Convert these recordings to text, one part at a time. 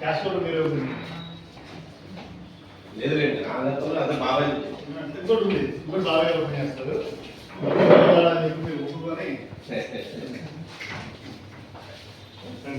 Cash కూడా మీరే లేదు లేదు నా గతంలో అదే బాబాయ్ ఇంకోటి ఉంది. ఇంకోటి బాగా ఓపెన్ చేస్తారు మీరు ఒప్పుకొని రండి.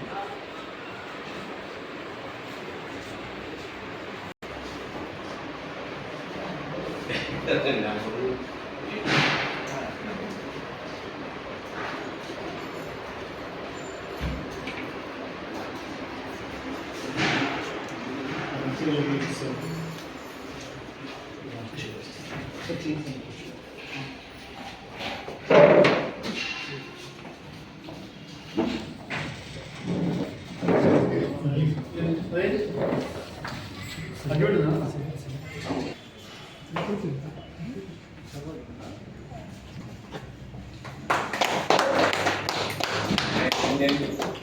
やってんだ、ね。Thank you.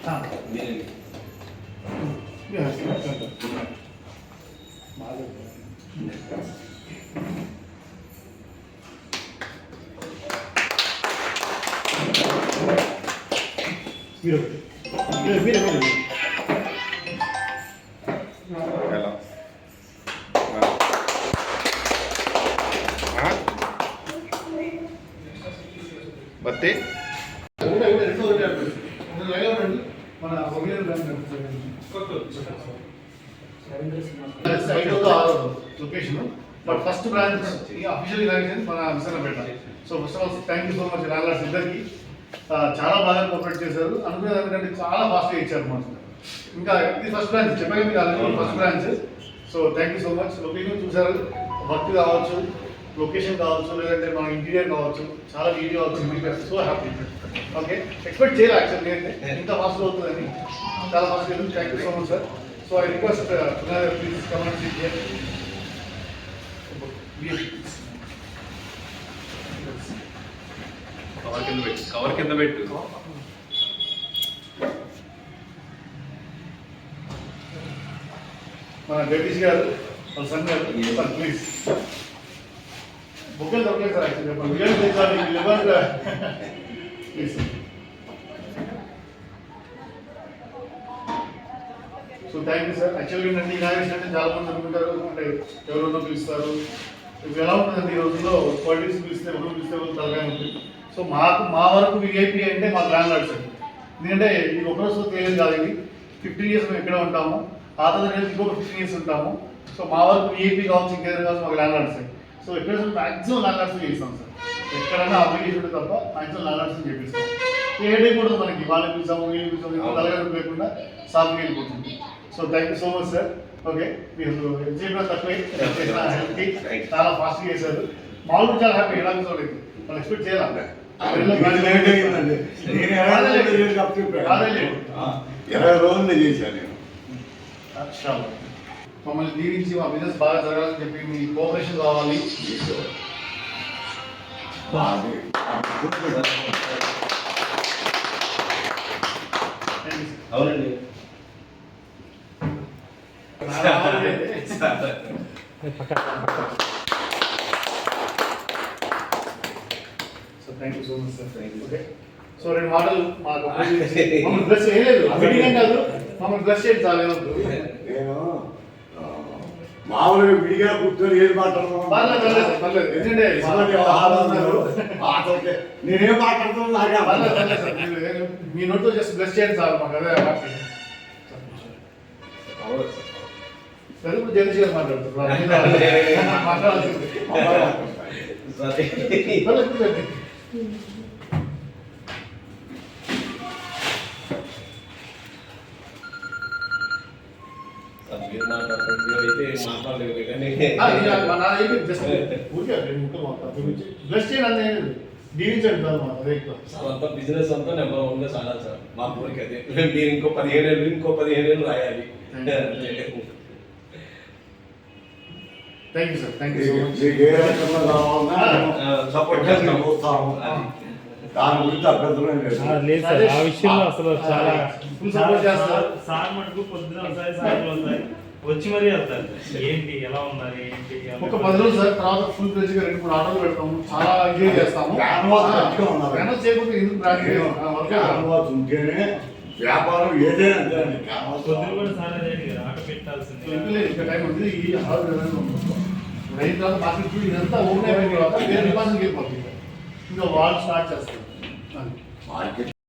ఆ, యా, బాగా మీరు మీరు మీరు మీరు ఎలా location. But first branch official inauguration మన Visakhapeta. So first of all thank you so much రాలాస్ ఇద్దరికి చాలా బాగా కోఆపరేట్ చేశారు. అనుకునే దానికంటే చాలా ఫాస్ట్గా ఇచ్చారు మాకు. ఇంకా ఇది ఫస్ట్ బ్రాంచ్ చెప్పాక మీకు first branch so thank you so much location చూసారు వర్క్ కావచ్చు లొకేషన్ కావచ్చు లేదంటే మన ఇంటీరియర్ కావచ్చు చాలా వీడియో వచ్చింది సో హ్యాపీ ఓకే ఎక్స్పెక్ట్ చేయాలి యాక్చువల్లీ ఇంత ఫాస్ట్ అవుతుందని. చాలా fast thank you so much sir so I request please comment cover కింద పెట్టు. కవర్ కింద పెట్టు. మన జగదీష్ గారు వాళ్ళ సార్ ప్లీజ్ బుక్కలు దొరకలేదు sir actually eleven please so thank you sir actually ఏంటంటే ఇనాగ్రేషన్ అంటే చాలా మంది అనుకుంటారు. అంటే ఎవరెవరో పిలుస్తారు. ఇప్పుడు ఎలా ఉంటుందండి ఈ రోజుల్లో పాలిటిక్స్ పిలిస్తే ఎవరు పిలిస్తే ఎవరు తలగా ఉంటుంది సో మాకు మా వరకు విఐపి అంటే మా ల్యాండ్ లార్డ్స్ అండి ఎందుకంటే ఇది ఒక రోజు తెలియదు కాదు ఇది. ఫిఫ్టీన్ ఇయర్స్ మేము ఇక్కడ ఉంటాము. ఆ తర్వాత ఇంకొక ఫిఫ్టీన్ ఇయర్స్ ఉంటాము. సో మా వరకు విఐపి కావచ్చు ఇంకేదైనా కావచ్చు మాకు ల్యాండ్ లార్డ్స్ సో ఎక్కడ మ్యాక్సిమం ల్యాండ్ లార్డ్స్ చేస్తాం సార్ ఎక్కడైనా అప్లికేషన్ తప్ప మ్యాక్సిమం ల్యాండ్ లార్డ్స్ చేపిస్తాం. ఏడే కూడా మనకి వాళ్ళని పిలిచాము వీళ్ళు పిలిచాము ఇంకో తలగా లేకుండా సాఫ్ట్గా వెళ్ళిపోతుంది. So thank you so much sir okay మీరు ఎంతసేపు తక్కువే. హెల్ప్కి చాలా ఫాస్ట్గా చేశారు. మామూలు చాలా హ్యాపీ ఎలా చూడలేదు వాళ్ళు ఎక్స్పెక్ట్ చేయాలి ఇరవై రోజులు చేశాను. నేను మమ్మల్ని దీవించి మా బిజినెస్ బాగా జరగాలని చెప్పి మీ కోఆపరేషన్ కావాలి. అవునండి. So thank you so much sir thank you okay so రెండు మాటలు మాకు మమ్మల్ని బ్లస్ చేయలేదు. కాదు. మమ్మల్ని బ్లస్ చేయండి చాలా ఏమొద్దు. నేను మామూలుగా విడిగా కూర్చొని ఏది మాట్లాడుతున్నాను నేనేం మాట్లాడుతున్నాను మీ నోట్తో జస్ట్ బ్లస్ చేయండి సార్ మాకు అదే జగదీష్ గారు మాట్లాడుతున్నారు బ్లస్ చేయండి అన్నీ దీవించండి కాదు మా సార్ అంతా బిజినెస్ అంతా నెంబర్ వన్గా సాగాలి సార్ మా కోరిక అదే. మీరు ఇంకో పదిహేను ఏళ్ళు ఇంకో పదిహేను ఏళ్ళు రాయాలి. Thank you sir thank you so much మీకు ఏ రకంగా కావాలన్నా సపోర్ట్ చేస్తాం వస్తాము దాని గురించి అభ్యంతరం లేదు. ఆ, లేదు సార్ ఆ విషయంలో అసలు చాలా సపోర్ట్ చేస్తారు. సార్ మటుకు పొద్దున ఒకసారి సాయంత్రం వచ్చి మరీ వెళ్తారు. ఏంటి ఎలా ఉన్నారు ఏంటి ఒక పది రోజులు సార్ తర్వాత ఫుల్ ఫ్లెజ్గా రెండు మూడు ఆటోలు పెడతాము. చాలా ఎంజాయ్ చేస్తాము. Canvas చేయకపోతే ఎందుకు బ్రాండ్ ఉంటేనే వ్యాపారం ఏదైనా కూడా సార్ అదే ఆట పెట్టాల్సింది ఇంకా టైం ఉంది. ఈ ఆరు అయిన తర్వాత మార్కెట్ చూడు ఇదంతా ఓపెన్ అయిపోయిన తర్వాత వేరే డిపాజిట్ వెళ్ళిపోతుంది ఇంకా వాళ్ళు స్టార్ట్ చేస్తారు. మార్కెట్